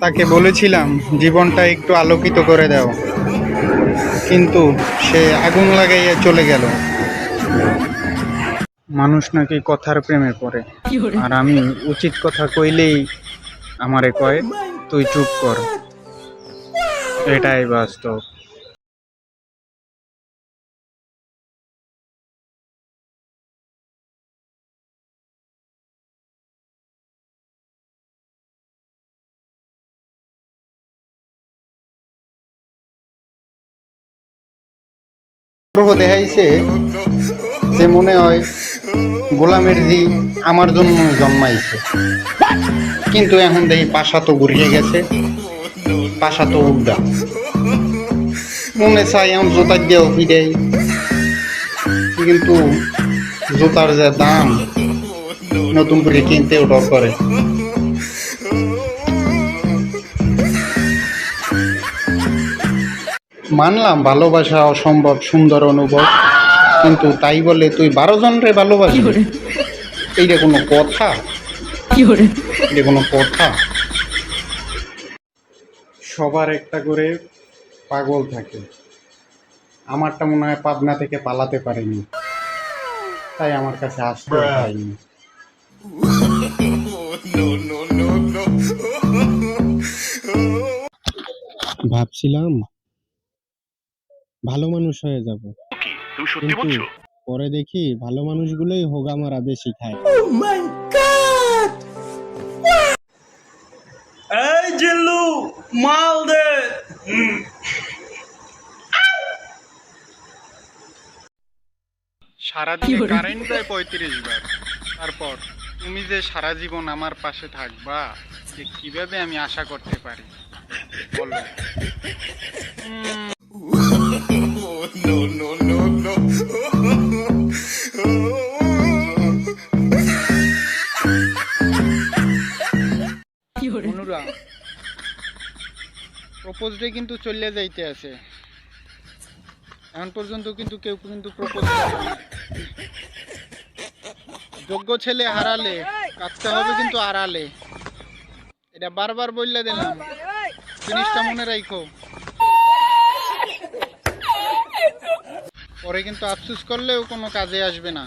তাকে বলেছিলাম, জীবনটা একটু আলোকিত করে দাও। কিন্তু সে আগুন লাগাইয়া চলে গেল। মানুষ নাকি কথার প্রেমে পড়ে। আর আমি উচিত কথা কইলেই আমারে কয়, তুই চুপ কর। এটাই বাস্তব। গ্রহ দেখাইছে যে মনে হয় গোলামের জি আমার জন্য জন্মাইছে। কিন্তু এখন দেখি পাশা তো ঘুরিয়ে গেছে, পাশা তো উল্টা মনে চাই এখন জোতার দিয়েও ফিরাই। কিন্তু জোতার যে দাম নতুন করে কিনতেও ডর করে। মানলাম ভালোবাসা অসম্ভব সুন্দর অনুভব কিন্তু তাই বলে তুই বারো জনরে ভালোবাসবি? এইটা কোনো কথা? এটা কোনো কথা? সবার একটা করে পাগল থাকে। আমারটা মনে হয় পাবনা থেকে পালাতে পারেনি। তাই আমার কাছে আসতে পারিনি। ভাবছিলাম ভালো মানুষ হয়ে যাব। তুমি সত্যি কিন্তু বলছো? পরে দেখি ভালো মানুষগুলোই হোগা মারা বেশি খায়। এই জিল্লু মাল দে। সারাদিনে কারেন্ট দেয় পঁয়ত্রিশ বার। তারপর তুমি যে সারা জীবন আমার পাশে থাকবা যে কীভাবে আমি আশা করতে পারি? বলো। অনুরা প্রপোজ ডে কিন্তু চলে যাইতে আছে। এখন পর্যন্ত কিন্তু কেউ কিন্তু প্রপোজ যোগ্য ছেলে হারালে, কাঁদতে হবে কিন্তু আড়ালে। এটা বারবার বললে দিলাম। জিনিসটা মনে রাখো পরে কিন্তু আফসুস করলেও কোনো কাজে আসবে না।